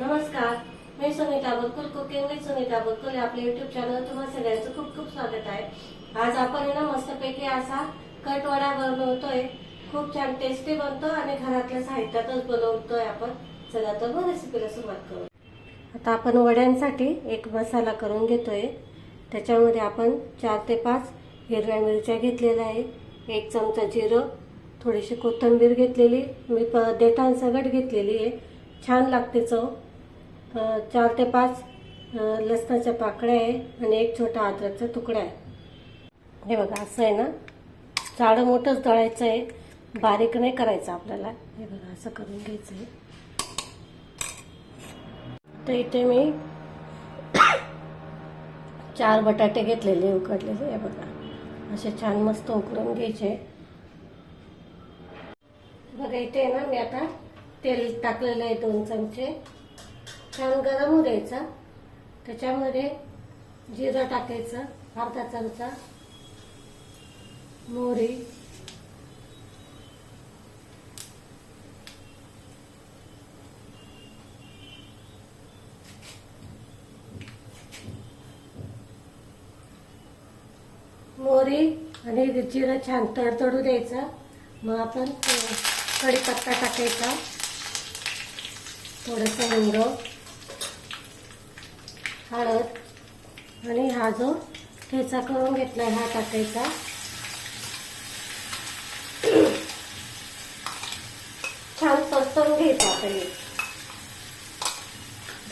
नमस्कार. मी Sunita Bulkul cooking with Sunita Bulkul या आपल्या युट्यूब चॅनल तुम्हाला सगळ्यांचं खूप खूप स्वागत आहे. आज आपण आहे ना मस्तपैकी असा कटवडा बनवतोय. खूप छान टेस्टी बनतो आणि घरातल्या साहित्यातच बनवतोय आपण. चला तर मग रेसिपीला सुरुवात करू. आता आपण वड्यांसाठी एक मसाला करून घेतोय. त्याच्यामध्ये आपण चार ते पाच हिरव्या मिरच्या घेतलेल्या आहे. एक चमचा जिरं थोडीशी कोथिंबीर घेतलेली मी प देठांसकट घेतलेली आहे. छान लागते चव. चार ते पाच लसणाच्या पाकळ्या आहे आणि एक छोटा अद्रकचा तुकडा आहे. हे बघा असं आहे ना? जाडं मोठंच दळायचं आहे. बारीक नाही करायचं आपल्याला. हे बघा असं करून घ्यायचं आहे. तर इथे मी चार बटाटे घेतलेले उकडलेले. हे बघा असे छान मस्त उकडून घ्यायचे बघा इथे ना मी आता तेल टाकलेलं आहे दोन चमचे. छान गरम होऊ द्यायचा. त्याच्यामध्ये जिरं टाकायचं अर्धा चमचा मोहरी. मोहरी आणि जिरं छान तडतडू द्यायचं. मग आपण कढीपत्ता टाकायचा. थोडंसं हिंग. हळद आणि हा जो ठेचा करून घेतला हा टाकायचा. छान परतवून घ्यायचा आता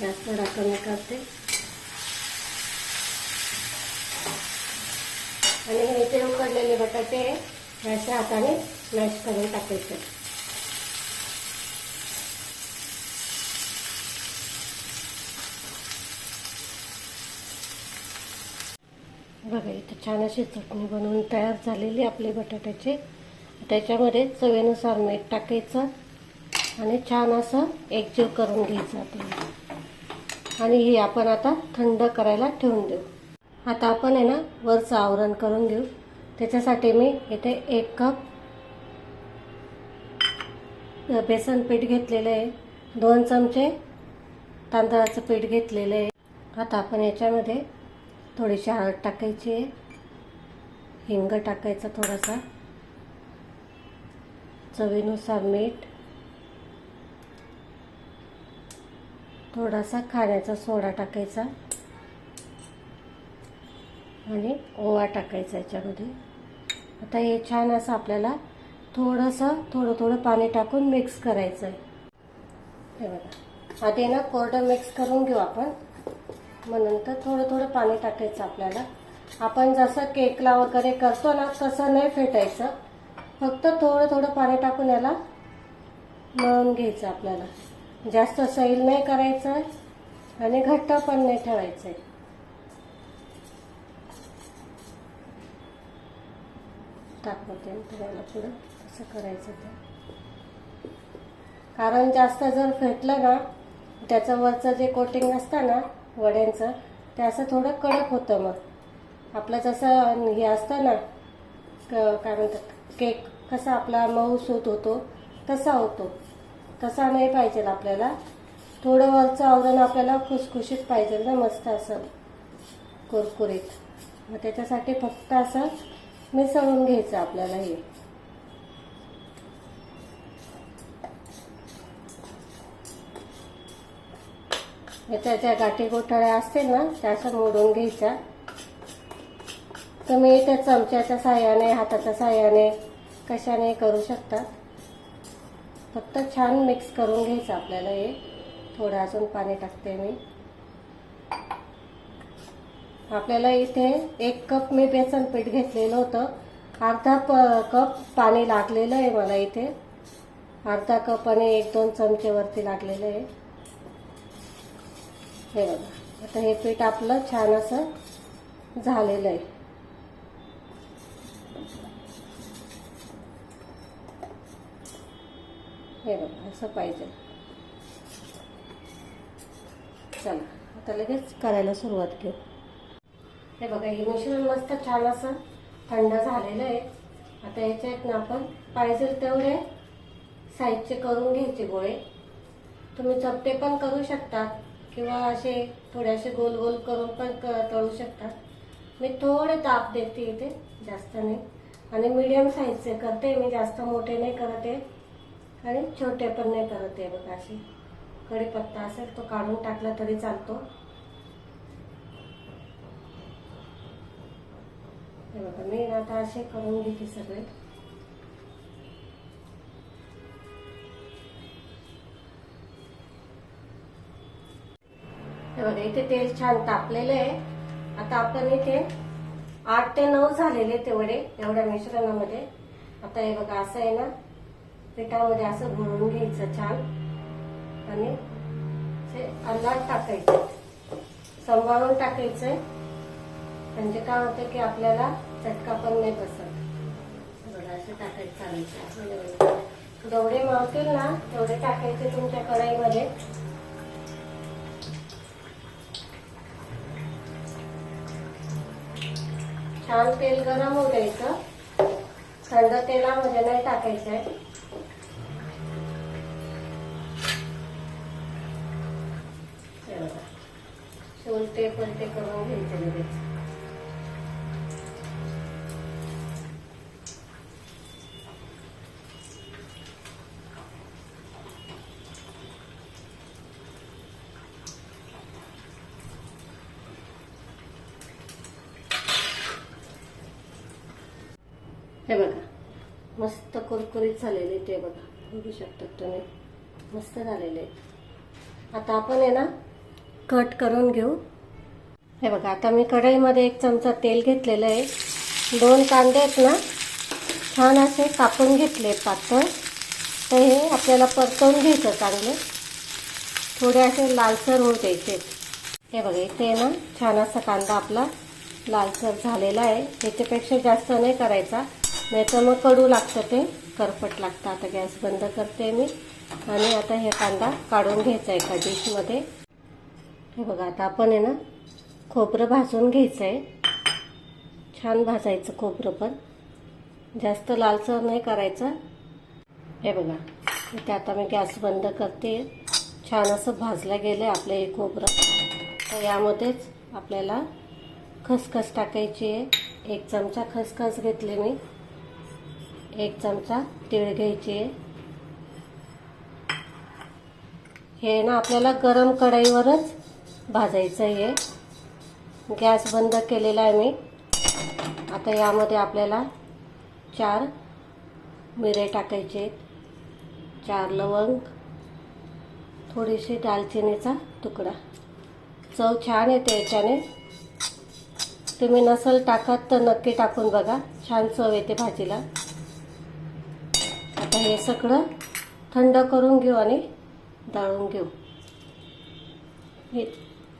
जास्त गॅस कमी करते. आणि हे ते उकडलेले बटाटे ह्याच्या हाताने मॅश करून टाकायचे. बघा इथं छान अशी चटणी बनवून तयार झालेली आपली बटाट्याची. त्याच्यामध्ये चवीनुसार मीठ टाकायचं आणि छान असं एकजीव करून घ्यायचं आपण आणि ही आपण आता थंड करायला ठेवून देऊ. आता आपण आहे ना वरचं आवरण करून घेऊ. त्याच्यासाठी मी इथे एक कप बेसन पीठ घेतलेलं आहे. दोन चमचे तांदळाचं पीठ घेतलेलं आहे. आता आपण याच्यामध्ये थोडीशी हळद टाकायची. आहे हिंग टाकायचा थोडासा. चवीनुसार मीठ. थोडासा खाण्याचा सोडा टाकायचा. आणि ओवा टाकायचा याच्यामध्ये. आता हे छान असं आपल्याला थोडंसं थोडं थोडं पाणी टाकून मिक्स करायचं आहे हे बघा. आधी ना कोरडं मिक्स करून घेऊ आपण. मग नंतर थोडं थोडं पाणी टाकायचं आपल्याला. आपण जसं केकला वगैरे करतो ना तसं नाही फेटायचं. फक्त थोडं थोडं पाणी टाकून याला मळून घ्यायचं आपल्याला. जास्त सैल नाही करायचं आणि घट्ट पण नाही ठेवायचं आहे दाखवते तुम्हाला पुढं. तसं करायचं ते. कारण जास्त जर फेटलं ना त्याचं वरचं जे कोटिंग असतं ना वड्यांचं ते असं थोडं कडक होतं मग. आपलं जसं हे असतं ना क- काय म्हणतात केक कसा आपला मऊ सूत होतो तसा होतो. तसा नाही पाहिजे आपल्याला. थोडं वरचं आवरण आपल्याला खुसखुशीत पाहिजे ना मस्त असं कुरकुरीत. मग त्याच्यासाठी फक्त असं मिसळून घ्यायचं आपल्याला हे. याच्या ज्या गाठी गोठाळ्या असतील ना त्या असं मोडून घ्यायच्या. तुम्ही त्या चमच्याच्या साह्याने हाताच्या साह्याने कशाने करू शकता. फक्त छान मिक्स करून घ्यायचं आपल्याला हे. थोडं अजून पाणी टाकते मी. आपल्याला इथे एक कप मी बेसन पीठ घेतलेलं होतं. अर्धा प कप पाणी लागलेलं आहे मला इथे. अर्धा कप आणि एक दोन चमचेवरती लागलेलं आहे. हे बघा. आता हे पीठ आपलं छान असं झालेलं आहे. हे बघा असं पाहिजे. चला आता लगेच करायला सुरुवात घेऊ. हे बघा हे मिश्रण मस्त छान असं थंड झालेलं आहे. आता याच्यात ना आपण पाहिजे तेवढे साईजचे करून घ्यायचे गोळे. तुम्ही चपटे पण करू शकता. किंवा असे थोडेसे गोल गोल करून पण क- तळू शकता मी थोडे ताप देते इथे जास्त नाही. आणि मीडियम साईजचे करते मी जास्त मोठे नाही करत आहे. आणि छोटे पण नाही करत आहे बघा असे. कढीपत्ता असेल तो काढून टाकला तरी चालतो. हे बघा मी आता असे करून घेते सगळे. हे बघा इथे तेल छान तापलेलं आहे. आता आपण इथे आठ ते नऊ झालेले तेवढे एवढ्या मिश्रणामध्ये. आता हे बघा असं आहे ना पिठामध्ये असं घोळून घ्यायचं छान. आणि ते अंदाज टाकायचे. सांभाळून टाकायचंय म्हणजे काय होतं की आपल्याला चटका पण नाही बसत. बघा असं टाकायचं चालायचं म्हणजे जेवढे मावतील ना तेवढे टाकायचे तुमच्या कढाईमध्ये. छान तेल गरम होऊ द्यायचं. थंड तेलामध्ये नाही टाकायचं आहे. हे ते पण ते करून घ्यायचं लगेच. हे बघा. मस्त कुरकुरीत झालेले ते बघा. बघू शकतात तुम्ही. मस्त झालेले. आता आपण आहे ना कट करून घेऊ. हे बघा आता मी कढईमध्ये एक चमचा तेल घेतलेलं आहे. दोन कांदे आहेत ना छान असे कापून घेतले पातळ. तर हे आपल्याला परतवून घ्यायचं चांगले. थोडे असे लालसर होऊ द्यायचे. हे बघा इथे ना छान असा कांदा आपला लालसर झालेला आहे. याच्यापेक्षा जास्त नाही करायचा. नाही तर मग कडू लागतं ते करपट लागतं. आता गॅस बंद करते मी. आणि आता हे कांदा काढून घ्यायचा एका डिशमध्ये. हे बघा आता आपण आहे ना खोबरं भाजून घ्यायचं आहे छान भाजायचं खोबरं पण. जास्त लालसर नाही करायचं. हे बघा इथे आता मी गॅस बंद करते. छान असं भाजलं गेलं आहे आपलं हे खोबरं. तर यामध्येच आपल्याला खसखस टाकायची आहे. एक चमचा खसखस घेतली मी. एक चमचा तीळ घ्यायची. आहे हे ना आपल्याला गरम कढईवरच भाजायचं आहे. गॅस बंद केलेला आहे मी. आता यामध्ये आपल्याला चार मिरे टाकायचे आहेत. चार लवंग थोडीशी दालचिनीचा तुकडा. चव छान येते याच्याने. तुम्ही नसल टाकत तर नक्की टाकून बघा. छान चव येते भाजीला. हे सगळं. थंड करून घेऊ आणि दळून घेऊ. हे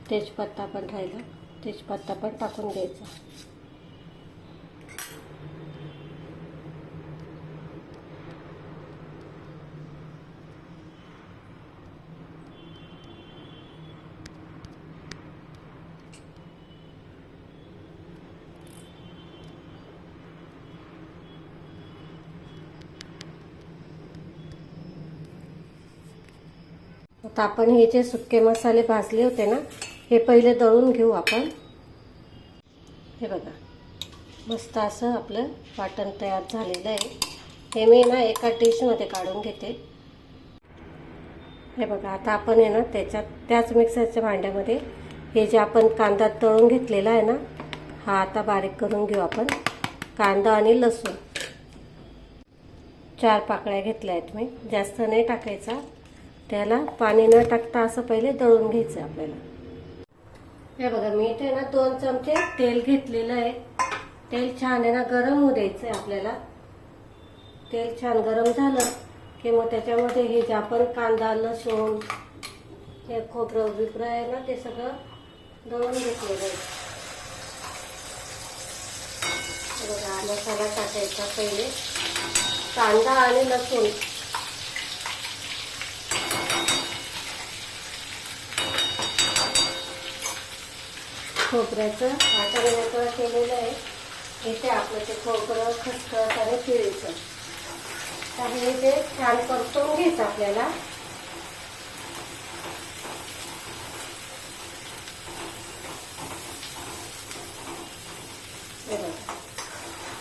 तेजपत्ता पण राहिला. तेजपत्ता पण टाकून घ्यायचा तर आपण हे जे सुके मसाले भाजले होते ना हे पहिले दळून घेऊ आपण. हे बघा मस्त असं आपलं वाटण तयार झालेलं आहे. हे मी ना एका डिशमध्ये काढून घेते. हे बघा आता आपण आहे ना त्याच्यात त्याच मिक्सरच्या भांड्यामध्ये हे जे आपण कांदा तळून घेतलेला आहे ना हा आता बारीक करून घेऊ आपण. कांदा आणि लसूण. चार पाकळ्या घेतल्या आहेत मी जास्त नाही टाकायचा. त्याला पाणी न टाकता असं पहिले दळून घ्यायचं आपल्याला. हे बघा मी इथे ना दोन चमचे तेल घेतलेलं आहे. तेल छान आहे ना गरम होऊ द्यायचं आहे आपल्याला. तेल छान गरम झालं की मग त्याच्यामध्ये हे जे आपण कांदा लसूण हे खोबरं बिबरं आहे ना ते सगळं दळून घेतलेलं आहे. बघा मसाला टाकायचा पहिले. कांदा आणि लसूण. खोबऱ्याचं वाटाणे मोकळं केलेलं आहे. इथे आपलं ते खोबरं खसखस आणि तिळीचं तर हे छान परतून घ्यायचं आपल्याला.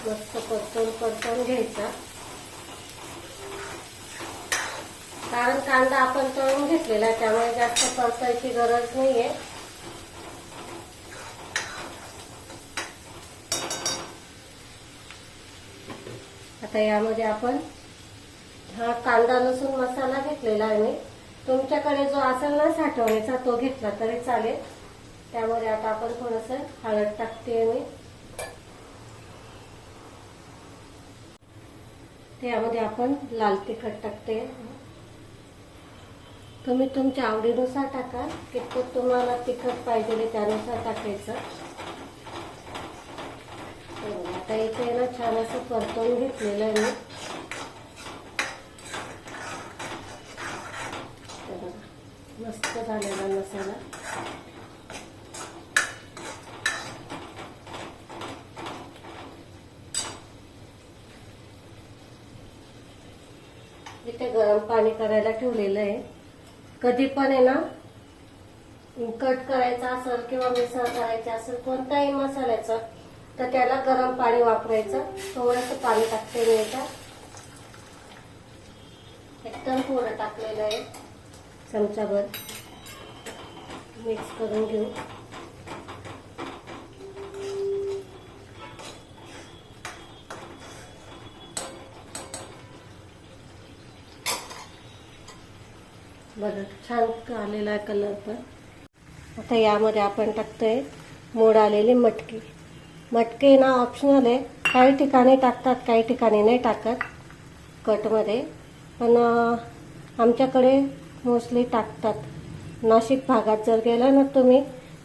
मस्त परतून परतून घ्यायचा. कारण कांदा आपण तळून घेतलेला त्यामुळे जास्त परतायची गरज नाहीये. आता यामध्ये आपण हा कांदा लसूण मसाला घेतलेला आहे. मी तुमच्याकडे जो असेल ना साठवण्याचा तो घेतला तरी चालेल. त्यामध्ये आता आपण थोडस हळद टाकते मी. त्यामध्ये आपण लाल तिखट टाकते. तुम्ही तुमच्या आवडीनुसार टाका. कितपत तुम्हाला तिखट पाहिजे त्यानुसार टाकायचं. आता इथे ना छान असं परतवून घेतलेलं आहे मी. मस्त झालेला मसाला. इथे गरम पाणी करायला ठेवलेलं आहे. कधी पण आहे ना कट करायचा असेल किंवा मिसळ करायची असेल कोणत्याही मसाल्याचं तर त्याला गरम पाणी वापरायचं. थोडंसं पाणी टाकते मी याच्यात. एकदम थोडं टाकलेलं आहे. चमचाभर. मिक्स करून घेऊ. बघा छान आलेला आहे कलर पण. आता यामध्ये आपण टाकतोय मोड आलेली मटकी. मटके ना ऑप्शनल आहे. काही ठिकाणी टाकतात काही ठिकाणी नाही टाकत कटमध्ये पण आमच्याकडे मोस्टली टाकतात. नाशिक भागात जर गेला ना तुम्ही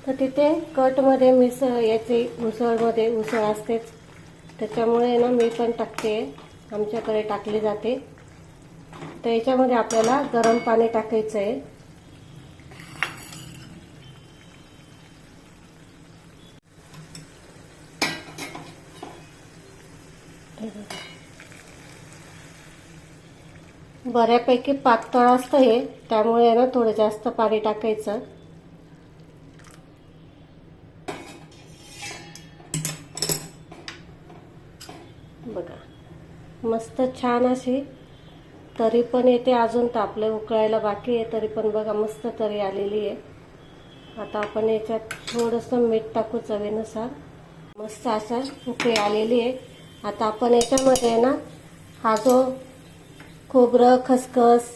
तर तिथे कटमध्ये मिसळ याची उसळमध्ये उसळ असतेच. त्याच्यामुळे ना मी पण टाकते. आमच्याकडे टाकली जाते. तर याच्यामध्ये आपल्याला गरम पाणी टाकायचं आहे. बऱ्यापैकी पातळ असतं हे त्यामुळे ना थोडं जास्त पाणी टाकायचं. बघा मस्त छान अशी तरी पण येते अजून तापलं उकळायला बाकी आहे तरी पण बघा मस्त तरी आलेली आहे. आता आपण याच्यात थोडंसं मीठ टाकू चवीनुसार. मस्त असं उकळी आलेली आहे. आता आपण याच्यामध्ये ना हा जो खोबरं खसखस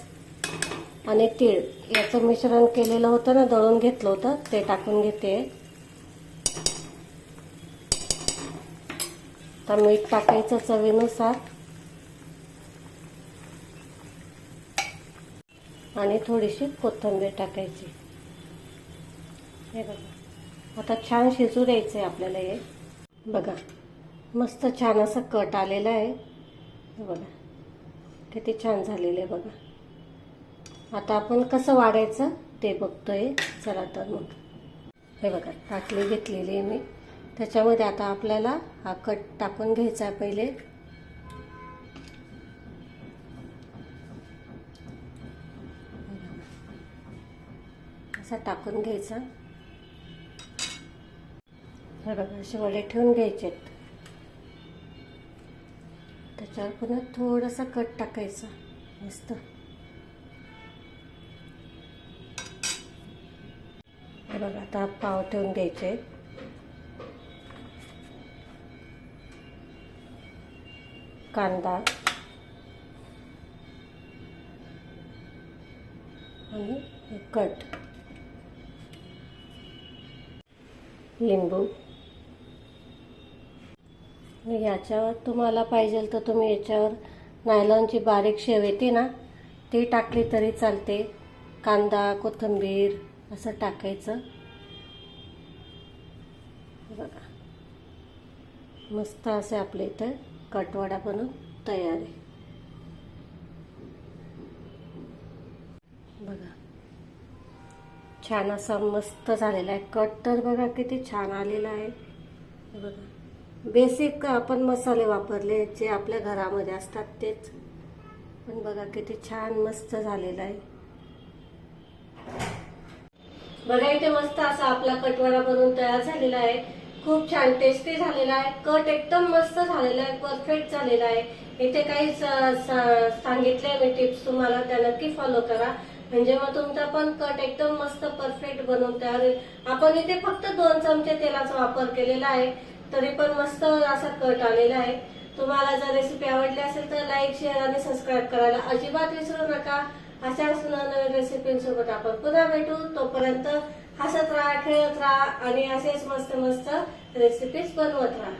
आणि तीळ याचं मिश्रण केलेलं होतं ना दळून घेतलं होतं ते टाकून घेते. आता मीठ टाकायचं चवीनुसार. आणि थोडीशी कोथिंबीर टाकायची. हे बघा. आता छान शिजू द्यायचं आहे आपल्याला हे. बघा. मस्त छान असं कट आलेलं आहे. बघा. किती छान झालेलं आहे बघा. आता आपण कसं वाढायचं ते बघतोय. चला तर मग. हे बघा टाकली घेतलेली आहे मी. त्याच्यामध्ये आता आपल्याला हा कट टाकून घ्यायचा आहे पहिले. असा टाकून घ्यायचा. हे बघा असे वडे ठेवून घ्यायचे आहेत त्याच्यावर पुन्हा थोडासा कट टाकायचा. मस्त. हे बघा आता पाव ठेवून द्यायचे कांदा. आणि कट. लिंबू. याच्यावर तुम्हाला पाहिजे तर तुम्ही याच्यावर नायलॉनची बारीक शेव येते ना ती टाकली तरी चालते. कांदा कोथिंबीर असं टाकायचं. बघा. मस्त असे आपल्या इथं कटवडा बनून तयार आहे. बघा. छान असा मस्त झालेला आहे. कट तर बघा किती छान आलेला आहे. बघा. बेसिक आपण मसाले वापरले जे आपल्या घरामध्ये असतात तेच. पण बघा किती छान मस्त झालेलं आहे. बघा इथे मस्त असा आपला कटवाडा बनवून तयार झालेला आहे. खूप छान टेस्टी झालेला आहे. कट एकदम मस्त झालेला आहे. परफेक्ट झालेला आहे. इथे काही सांगितले मी टिप्स तुम्हाला त्या नक्की फॉलो करा. म्हणजे मग तुमचा पण कट एकदम मस्त परफेक्ट बनवून तयार होईल. आपण इथे फक्त दोन चमचे तेलाचा वापर केलेला आहे. तरी पण मस्त असा कट आलेला आहे. तुम्हाला जर रेसिपी आवडली असेल तर लाईक शेअर आणि सबस्क्राईब करायला अजिबात विसरू नका. अशाच नवीन रेसिपींसोबत आपण पुन्हा भेटू. तोपर्यंत हसत राहा खेळत राहा आणि असेच मस्त मस्त रेसिपीज बनवत राहा.